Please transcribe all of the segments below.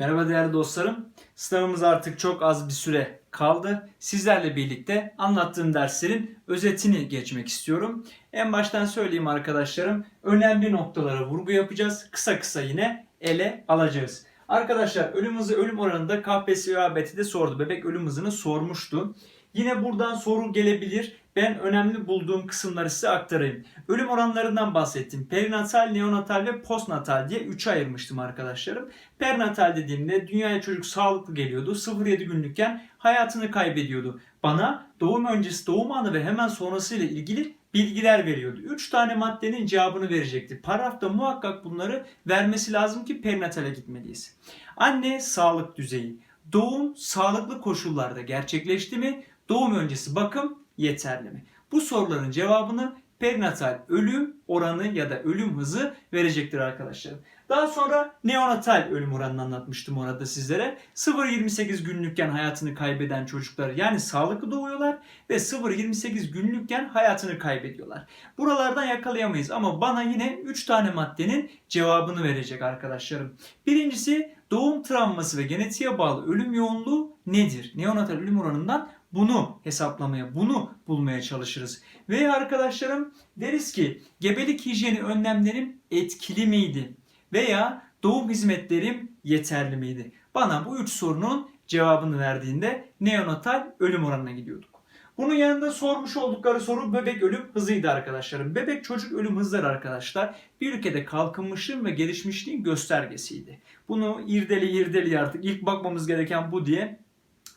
Merhaba değerli dostlarım. Sınavımız artık çok az bir süre kaldı. Sizlerle birlikte anlattığım derslerin özetini geçmek istiyorum. En baştan söyleyeyim arkadaşlarım. Önemli noktalara vurgu yapacağız. Kısa kısa yine ele alacağız. Arkadaşlar ölüm hızı ölüm oranında KPSS ve ABT'de sordu. Bebek ölüm hızını sormuştu. Yine buradan soru gelebilir. Ben önemli bulduğum kısımları size aktarayım. Ölüm oranlarından bahsettim. Perinatal, neonatal ve postnatal diye 3'e ayırmıştım arkadaşlarım. Perinatal dediğimde dünyaya çocuk sağlıklı geliyordu. 0-7 günlükken hayatını kaybediyordu. Bana doğum öncesi, doğum anı ve hemen sonrası ile ilgili bilgiler veriyordu. 3 tane maddenin cevabını verecekti. Paragrafta muhakkak bunları vermesi lazım ki perinatale gitmeliyiz. Anne sağlık düzeyi. Doğum sağlıklı koşullarda gerçekleşti mi? Doğum öncesi bakım yeterli mi? Bu soruların cevabını perinatal ölüm oranı ya da ölüm hızı verecektir arkadaşlar. Daha sonra neonatal ölüm oranını anlatmıştım orada sizlere. 0-28 günlükken hayatını kaybeden çocuklar yani sağlıklı doğuyorlar ve 0-28 günlükken hayatını kaybediyorlar. Buralardan yakalayamayız ama bana yine 3 tane maddenin cevabını verecek arkadaşlarım. Birincisi doğum travması ve genetiğe bağlı ölüm yoğunluğu nedir? Neonatal ölüm oranından bunu hesaplamaya, bunu bulmaya çalışırız. Ve arkadaşlarım deriz ki gebelik hijyeni önlemlerim etkili miydi? Veya doğum hizmetlerim yeterli miydi? Bana bu üç sorunun cevabını verdiğinde neonatal ölüm oranına gidiyorduk. Bunun yanında sormuş oldukları soru bebek ölüm hızıydı arkadaşlarım. Bebek çocuk ölüm hızları arkadaşlar bir ülkede kalkınmışlığın ve gelişmişliğin göstergesiydi. Bunu irdeli irdeli artık ilk bakmamız gereken bu diye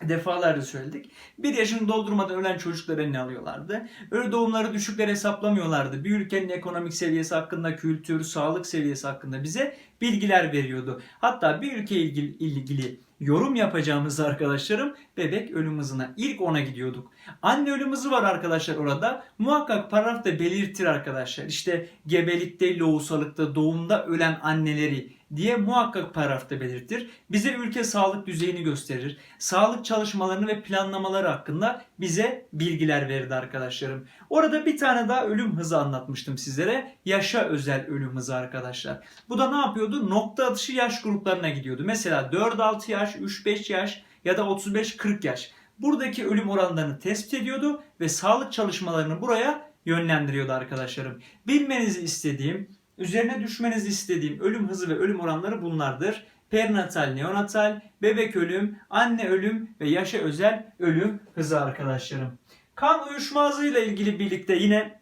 defalarca söyledik. Bir yaşını doldurmadan ölen çocukları ne alıyorlardı? Ölü doğumları düşükler hesaplamıyorlardı. Bir ülkenin ekonomik seviyesi hakkında, kültür, sağlık seviyesi hakkında bize bilgiler veriyordu. Hatta bir ülke ilgili, ilgili yorum yapacağımız arkadaşlarım bebek ölüm hızına ilk ona gidiyorduk. Anne ölüm hızı var arkadaşlar orada. Muhakkak paragrafta belirtir arkadaşlar. İşte gebelikte, lohusalıkta, doğumda ölen anneleri diye muhakkak paragrafta belirtir. Bize ülke sağlık düzeyini gösterir. Sağlık çalışmalarını ve planlamaları hakkında bize bilgiler verirdi arkadaşlarım. Orada bir tane daha ölüm hızı anlatmıştım sizlere. Yaşa özel ölüm hızı arkadaşlar. Bu da ne yapıyordu? Nokta atışı yaş gruplarına gidiyordu. Mesela 4-6 yaş, 3-5 yaş ya da 35-40 yaş. Buradaki ölüm oranlarını tespit ediyordu ve sağlık çalışmalarını buraya yönlendiriyordu arkadaşlarım. Bilmenizi istediğim Üzerine düşmenizi istediğim ölüm hızı ve ölüm oranları bunlardır. Perinatal, neonatal, bebek ölüm, anne ölüm ve yaşa özel ölüm hızı arkadaşlarım. Kan uyuşmazlığı ile ilgili birlikte yine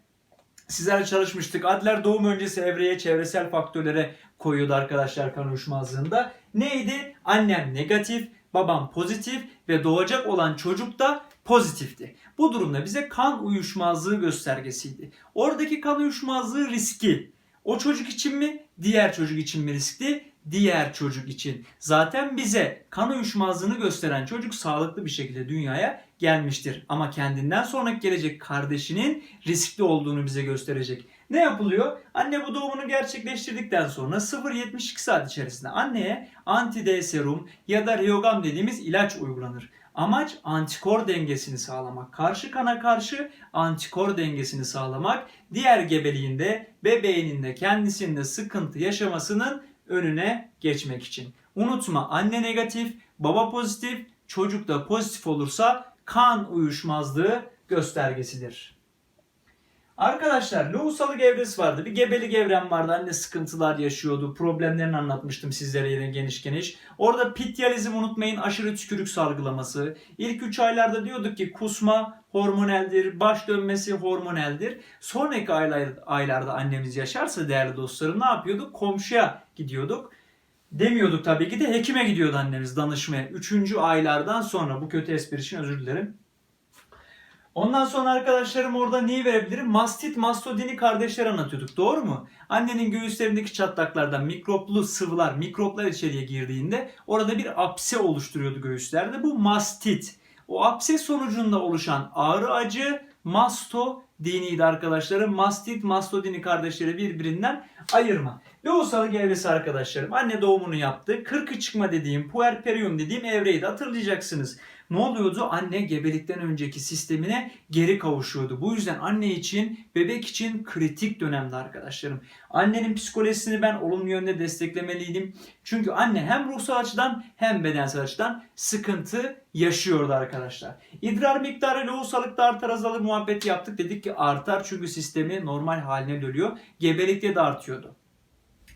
sizlerle çalışmıştık. Adler doğum öncesi evreye çevresel faktörlere koyuyordu arkadaşlar kan uyuşmazlığında. Neydi? Annem negatif, babam pozitif ve doğacak olan çocuk da pozitifti. Bu durumda bize kan uyuşmazlığı göstergesiydi. Oradaki kan uyuşmazlığı riski o çocuk için mi? Diğer çocuk için mi riskli? Diğer çocuk için. Zaten bize kan uyuşmazlığını gösteren çocuk sağlıklı bir şekilde dünyaya gelmiştir. Ama kendinden sonraki gelecek kardeşinin riskli olduğunu bize gösterecek. Ne yapılıyor? Anne bu doğumunu gerçekleştirdikten sonra 0-72 saat içerisinde anneye anti-D serum ya da Reogam dediğimiz ilaç uygulanır. Amaç antikor dengesini sağlamak. Karşı kana karşı antikor dengesini sağlamak. Diğer gebeliğinde bebeğinin de kendisinde sıkıntı yaşamasının önüne geçmek için. Unutma anne negatif, baba pozitif, çocuk da pozitif olursa kan uyuşmazlığı göstergesidir. Arkadaşlar lohusalık evresi vardı. Bir gebelik evrem vardı. Anne sıkıntılar yaşıyordu. Problemlerini anlatmıştım sizlere yine geniş geniş. Orada pityalizm unutmayın aşırı tükürük salgılaması. İlk 3 aylarda diyorduk ki kusma hormoneldir, baş dönmesi hormoneldir. Sonraki aylar, aylarda annemiz yaşarsa değerli dostlarım ne yapıyorduk? Komşuya gidiyorduk. Demiyorduk tabii ki de hekime gidiyordu annemiz danışmaya. Üçüncü aylardan sonra bu kötü espri için özür dilerim. Ondan sonra arkadaşlarım orada neyi verebilirim? Mastit, mastodini kardeşler anlatıyorduk. Doğru mu? Annenin göğüslerindeki çatlaklardan mikroplu sıvılar, mikroplar içeriye girdiğinde orada bir apse oluşturuyordu göğüslerde. Bu mastit. O apse sonucunda oluşan ağrı acı masto diniydi arkadaşlarım. Mastit, mastodini kardeşleri birbirinden ayırma. Lohusalık evresi arkadaşlarım. Anne doğumunu yaptı. Kırkı çıkma dediğim, puerperium dediğim evreydi. Hatırlayacaksınız. Ne oluyordu? Anne gebelikten önceki sistemine geri kavuşuyordu. Bu yüzden anne için, bebek için kritik dönemde arkadaşlarım. Annenin psikolojisini ben olumlu yönde desteklemeliydim. Çünkü anne hem ruhsal açıdan hem bedensel açıdan sıkıntı yaşıyordu arkadaşlar. İdrar miktarı lohusalıkta artar azalır muhabbeti yaptık. Dedik ki artar çünkü sistemi normal haline dönüyor. Gebelikte de artıyordu.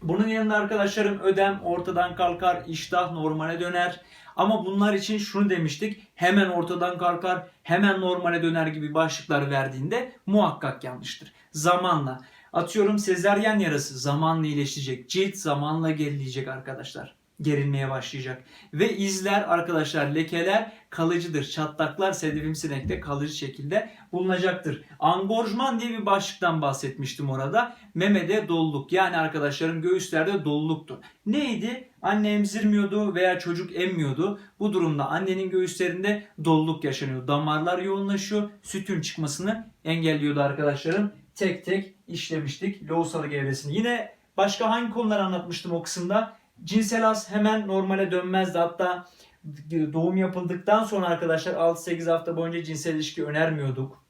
Bunun yanında arkadaşlarım ödem ortadan kalkar, iştah normale döner. Ama bunlar için şunu demiştik. Hemen ortadan kalkar, hemen normale döner gibi başlıklar verdiğinde muhakkak yanlıştır. Zamanla. Atıyorum sezeryen yarası zamanla iyileşecek. Cilt zamanla gerileyecek arkadaşlar. Gerilmeye başlayacak. Ve izler arkadaşlar lekeler kalıcıdır. Çatlaklar sedefimsi renkte kalıcı şekilde bulunacaktır. Angorjman diye bir başlıktan bahsetmiştim orada. Memede doluluk yani arkadaşlarım göğüslerde doluluktu. Neydi? Anne emzirmiyordu veya çocuk emmiyordu. Bu durumda annenin göğüslerinde doluluk yaşanıyor. Damarlar yoğunlaşıyor. Sütün çıkmasını engelliyordu arkadaşlarım. Tek tek işlemiştik lohusalık evresini. Yine başka hangi konular anlatmıştım o kısımda? Cinsel haz hemen normale dönmezdi. Hatta doğum yapıldıktan sonra arkadaşlar 6-8 hafta boyunca cinsel ilişki önermiyorduk.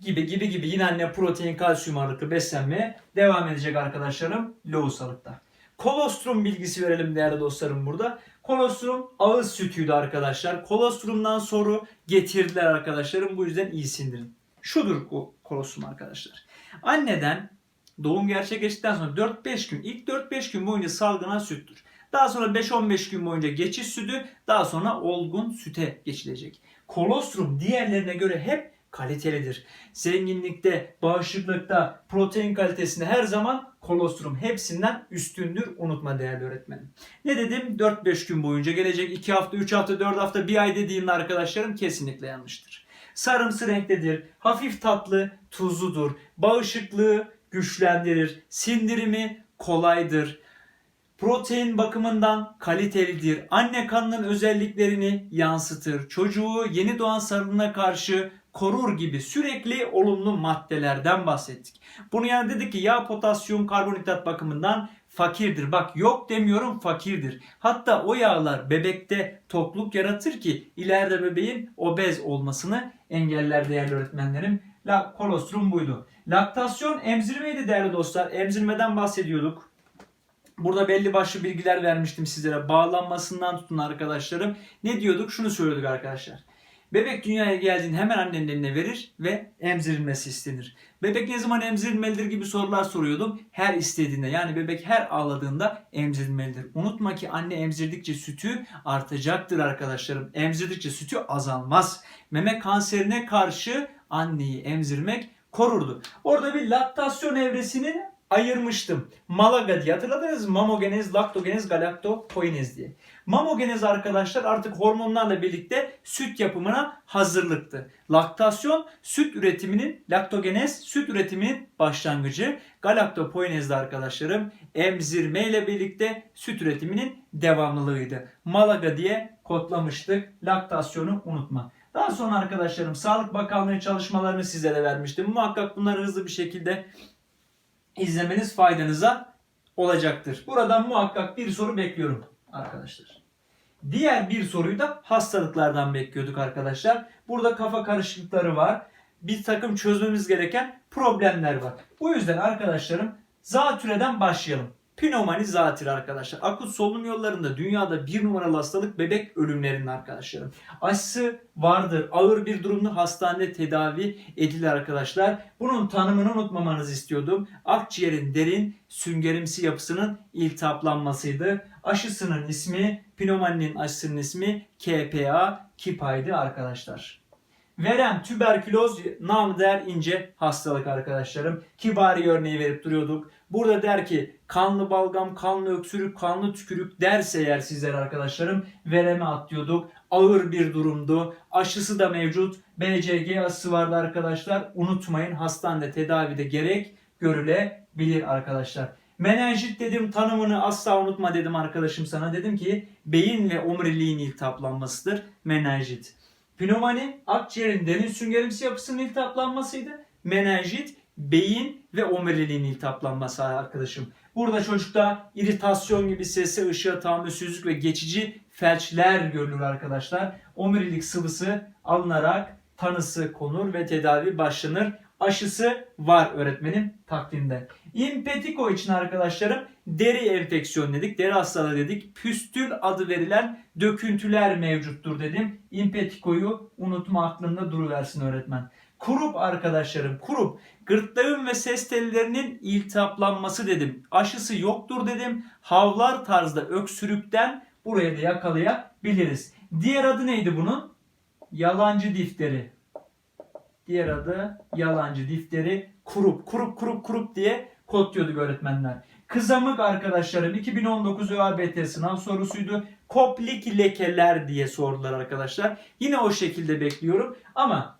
Gibi gibi gibi yine anne protein, kalsiyum ağırlıklı beslenmeye devam edecek arkadaşlarım lohusalıkta. Kolostrum bilgisi verelim değerli dostlarım burada. Kolostrum ağız sütüydü arkadaşlar. Kolostrumdan soru getirdiler arkadaşlarım. Bu yüzden iyi sindirin. Şudur o kolostrum arkadaşlar. Anneden doğum gerçekleştikten sonra 4-5 gün, ilk 4-5 gün boyunca salgılanan süttür. Daha sonra 5-15 gün boyunca geçiş sütü, daha sonra olgun süte geçilecek. Kolostrum diğerlerine göre hep kalitelidir. Zenginlikte, bağışıklıkta, protein kalitesinde her zaman kolostrum hepsinden üstündür. Unutma değerli öğretmenim. Ne dedim? 4-5 gün boyunca gelecek. 2 hafta, 3 hafta, 4 hafta, 1 ay dediğimde arkadaşlarım kesinlikle yanlıştır. Sarımsı renktedir. Hafif tatlı, tuzludur. Bağışıklığı güçlendirir. Sindirimi kolaydır. Protein bakımından kalitelidir. Anne kanının özelliklerini yansıtır. Çocuğu yeni doğan sarılığına karşı korur gibi sürekli olumlu maddelerden bahsettik. Bunu yani dedik ki yağ, potasyum, karbonhidrat bakımından fakirdir. Bak yok demiyorum fakirdir. Hatta o yağlar bebekte tokluk yaratır ki ileride bebeğin obez olmasını engeller değerli öğretmenlerim. La kolostrum buydu. Laktasyon emzirmeydi değerli dostlar. Emzirmeden bahsediyorduk. Burada belli başlı bilgiler vermiştim sizlere. Bağlanmasından tutun arkadaşlarım. Ne diyorduk? Şunu söylüyorduk arkadaşlar. Bebek dünyaya geldiğinde hemen annenin eline verir ve emzirilmesi istenir. Bebek ne zaman emzirilmelidir gibi sorular soruyordum. Her istediğinde yani bebek her ağladığında emzirilmelidir. Unutma ki anne emzirdikçe sütü artacaktır arkadaşlarım. Emzirdikçe sütü azalmaz. Meme kanserine karşı anneyi emzirmek korurdu. Orada bir laktasyon evresini ayırmıştım. Malaga diye hatırladınız mı? Mamogenez, laktogenez, galaktopoinez diye. Mamogenez arkadaşlar artık hormonlarla birlikte süt yapımına hazırlıktı. Laktasyon süt üretiminin, laktogenez süt üretiminin başlangıcı. Galaktopoinez de arkadaşlarım emzirme ile birlikte süt üretiminin devamlılığıydı. Malaga diye kodlamıştık. Laktasyonu unutma. Daha sonra arkadaşlarım Sağlık Bakanlığı çalışmalarını sizlere vermiştim. Muhakkak bunları hızlı bir şekilde izlemeniz faydanıza olacaktır. Buradan muhakkak bir soru bekliyorum arkadaşlar. Diğer bir soruyu da hastalıklardan bekliyorduk arkadaşlar. Burada kafa karışıklıkları var. Bir takım çözmemiz gereken problemler var. Bu yüzden arkadaşlarım zatürreden başlayalım. Pnömoni zatürre arkadaşlar. Akut solunum yollarında dünyada bir numaralı hastalık bebek ölümlerinin arkadaşlarım. Aşısı vardır. Ağır bir durumda hastanede tedavi edilir arkadaşlar. Bunun tanımını unutmamanızı istiyordum. Akciğerin derin süngerimsi yapısının iltihaplanmasıydı. Aşısının ismi, pnömoninin aşısının ismi KPA, kipaydı arkadaşlar. Verem tüberküloz namı der ince hastalık arkadaşlarım. Kibari örneği verip duruyorduk. Burada der ki kanlı balgam, kanlı öksürük, kanlı tükürük derse eğer sizler arkadaşlarım vereme atlıyorduk. Ağır bir durumdu. Aşısı da mevcut. BCG aşısı vardı arkadaşlar. Unutmayın hastanede tedavide gerek görülebilir arkadaşlar. Menenjit dedim tanımını asla unutma dedim arkadaşım sana. Dedim ki beyin ve omuriliğin iltihaplanmasıdır menenjit. Pnömoni akciğerin derin süngerimsi yapısının iltihaplanmasıydı. Menenjit beyin ve omuriliğin iltihaplanması arkadaşım. Burada çocukta iritasyon gibi sese, ışığa tahammülsüzlük ve geçici felçler görülür arkadaşlar. Omurilik sıvısı alınarak tanısı konur ve tedavi başlanır. Aşısı var öğretmenim takvimde. Impetiko için arkadaşlarım deri enfeksiyon dedik, deri hastalığı dedik. Püstül adı verilen döküntüler mevcuttur dedim. Impetiko'yu unutma aklında duruversin öğretmen. Kurup arkadaşlarım kurup gırtlağın ve ses tellerinin iltihaplanması dedim. Aşısı yoktur dedim. Havlar tarzda öksürükten buraya da yakalayabiliriz. Diğer adı neydi bunun? Yalancı difteri. Diğer adı yalancı difteri kurup kurup kurup kurup diye kodluyorduk öğretmenler. Kızamık arkadaşlarım 2019 ÖABT sınav sorusuydu. Koplik lekeler diye sordular arkadaşlar. Yine o şekilde bekliyorum ama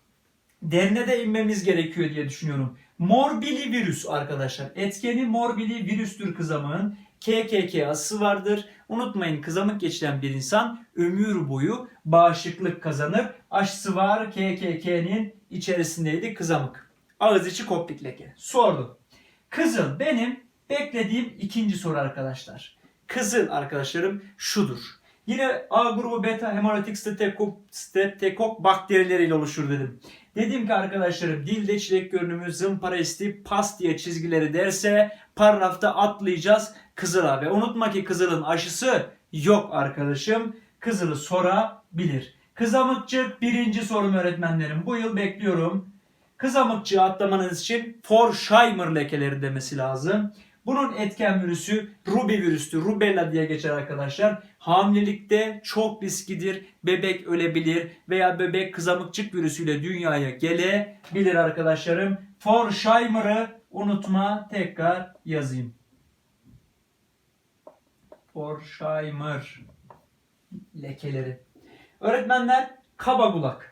derine de inmemiz gerekiyor diye düşünüyorum. Morbili virüs arkadaşlar. Etkeni morbili virüstür kızamığın. KKK'sı vardır. Unutmayın kızamık geçiren bir insan ömür boyu bağışıklık kazanır. Aşısı var KKK'nin içerisindeydi kızamık. Ağız içi koplik leke. Sordu. Kızıl benim beklediğim ikinci soru arkadaşlar. Kızıl arkadaşlarım şudur. Yine A grubu beta streptokok, streptokok bakterileriyle oluşur dedim. Dedim ki arkadaşlarım dilde çilek görünümü zımpara isti pas diye çizgileri derse paragrafta atlayacağız Kızıl'a ve unutma ki Kızıl'ın aşısı yok arkadaşım. Kızıl'ı sorabilir. Kızamıkçı birinci sorum öğretmenlerim. Bu yıl bekliyorum. Kızamıkçı atlamanız için Forsheimer lekeleri demesi lazım. Bunun etken virüsü rubi virüstü. Rubella diye geçer arkadaşlar. Hamilelikte çok risklidir. Bebek ölebilir veya bebek kızamıkçık virüsüyle dünyaya gelebilir arkadaşlarım. Forsheimer'ı unutma tekrar yazayım. Forsheimer lekeleri. Öğretmenler kaba kulak.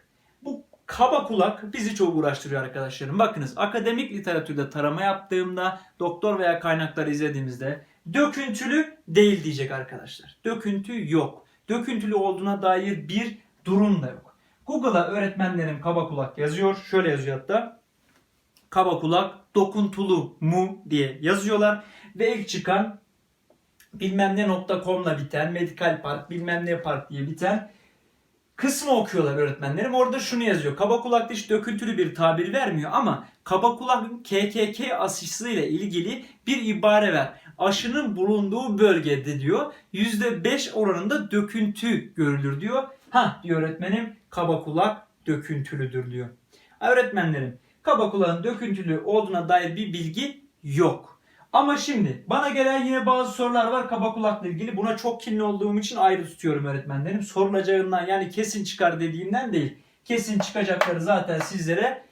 Kaba kulak bizi çok uğraştırıyor arkadaşlarım. Bakınız akademik literatürde tarama yaptığımda doktor veya kaynakları izlediğimizde döküntülü değil diyecek arkadaşlar. Döküntü yok. Döküntülü olduğuna dair bir durum da yok. Google'a öğretmenlerim kaba kulak yazıyor. Şöyle yazıyor hatta. Kaba kulak dokuntulu mu diye yazıyorlar. Ve ilk çıkan bilmem ne nokta.com'la biten Medical Park bilmem ne park diye biten kısmı okuyorlar öğretmenlerim. Orada şunu yazıyor. Kaba kulak diş döküntülü bir tabir vermiyor ama kaba kulakın KKK aşısıyla ilgili bir ibare ver. Aşının bulunduğu bölgede diyor %5 oranında döküntü görülür diyor. Ha diyor öğretmenim kaba kulak döküntülüdür diyor. Öğretmenlerim kaba kulağın döküntülü olduğuna dair bir bilgi yok. Ama şimdi bana gelen yine bazı sorular var kaba kulakla ilgili. Buna çok kinli olduğum için ayrı tutuyorum öğretmenlerim. Sorulacağından yani kesin çıkar dediğimden değil. Kesin çıkacakları zaten sizlere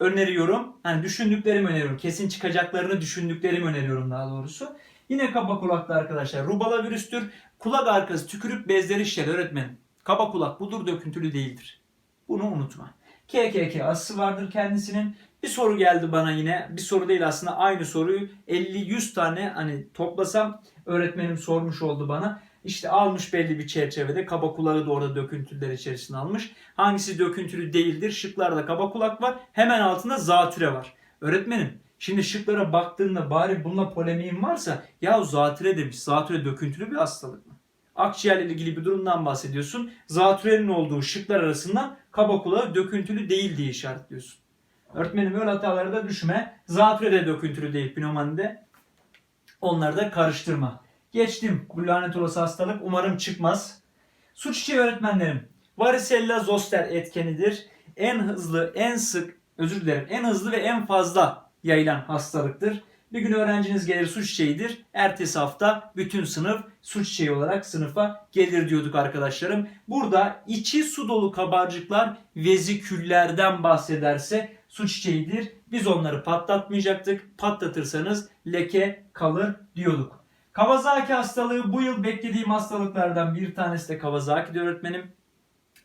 öneriyorum. Hani düşündüklerimi öneriyorum. Kesin çıkacaklarını düşündüklerimi öneriyorum daha doğrusu. Yine kaba kulaklı arkadaşlar. Rubala virüstür. Kulak arkası tükürük bezleri şişer öğretmenim. Kaba kulak budur döküntülü değildir. Bunu unutma. KKK aşısı vardır kendisinin. Bir soru geldi bana yine. Bir soru değil aslında aynı soruyu 50-100 tane hani toplasam öğretmenim sormuş oldu bana. İşte almış belli bir çerçevede kaba kulağı da orada döküntüler içerisine almış. Hangisi döküntülü değildir? Şıklarda kaba kulak var. Hemen altında zatüre var. Öğretmenim şimdi şıklara baktığında bari bununla polemiğim varsa ya zatüre demiş. Zatüre döküntülü bir hastalık mı? Akciğerle ilgili bir durumdan bahsediyorsun. Zatürenin olduğu şıklar arasından kaba kulağı döküntülü değil diye işaretliyorsun. Öğretmenim öyle hatalara da düşme. Zatüre de döküntülü değil pneumonide. Onları da karıştırma. Geçtim bu lanet olası hastalık. Umarım çıkmaz. Su çiçeği öğretmenlerim. Varicella zoster etkenidir. En hızlı, en sık, özür dilerim, en hızlı ve en fazla yayılan hastalıktır. Bir gün öğrenciniz gelir su çiçeğidir. Ertesi hafta bütün sınıf su çiçeği olarak sınıfa gelir diyorduk arkadaşlarım. Burada içi su dolu kabarcıklar veziküllerden bahsederse su çiçeğidir. Biz onları patlatmayacaktık. Patlatırsanız leke kalır diyorduk. Kawasaki hastalığı bu yıl beklediğim hastalıklardan bir tanesi de Kawasaki'di öğretmenim.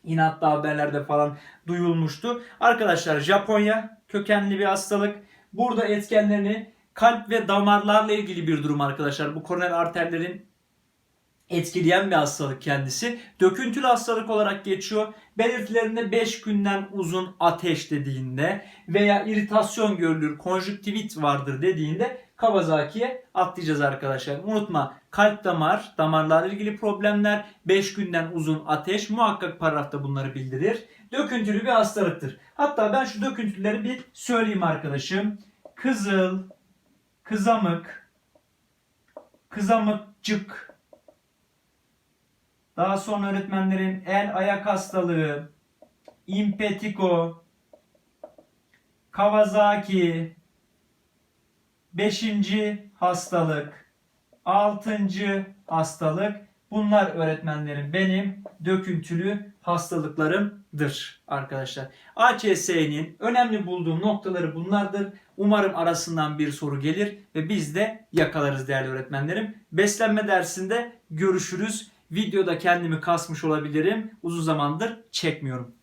Yine hatta haberlerde falan duyulmuştu. Arkadaşlar Japonya kökenli bir hastalık. Burada etkenlerini kalp ve damarlarla ilgili bir durum arkadaşlar. Bu koroner arterlerin etkileyen bir hastalık kendisi. Döküntülü hastalık olarak geçiyor. Belirtilerinde 5 günden uzun ateş dediğinde veya iritasyon görülür, konjüktivit vardır dediğinde Kawasaki'ye atlayacağız arkadaşlar. Unutma kalp damar, damarlarla ilgili problemler, 5 günden uzun ateş muhakkak paragrafta bunları bildirir. Döküntülü bir hastalıktır. Hatta ben şu döküntüleri bir söyleyeyim arkadaşım. Kızıl, kızamık, kızamıkcık, daha sonra öğretmenlerin el ayak hastalığı, impetiko, Kawasaki, beşinci hastalık, altıncı hastalık. Bunlar öğretmenlerim benim döküntülü hastalıklarımdır arkadaşlar. ACS'nin önemli bulduğum noktaları bunlardır. Umarım arasından bir soru gelir ve biz de yakalarız değerli öğretmenlerim. Beslenme dersinde görüşürüz. Videoda kendimi kasmış olabilirim. Uzun zamandır çekmiyorum.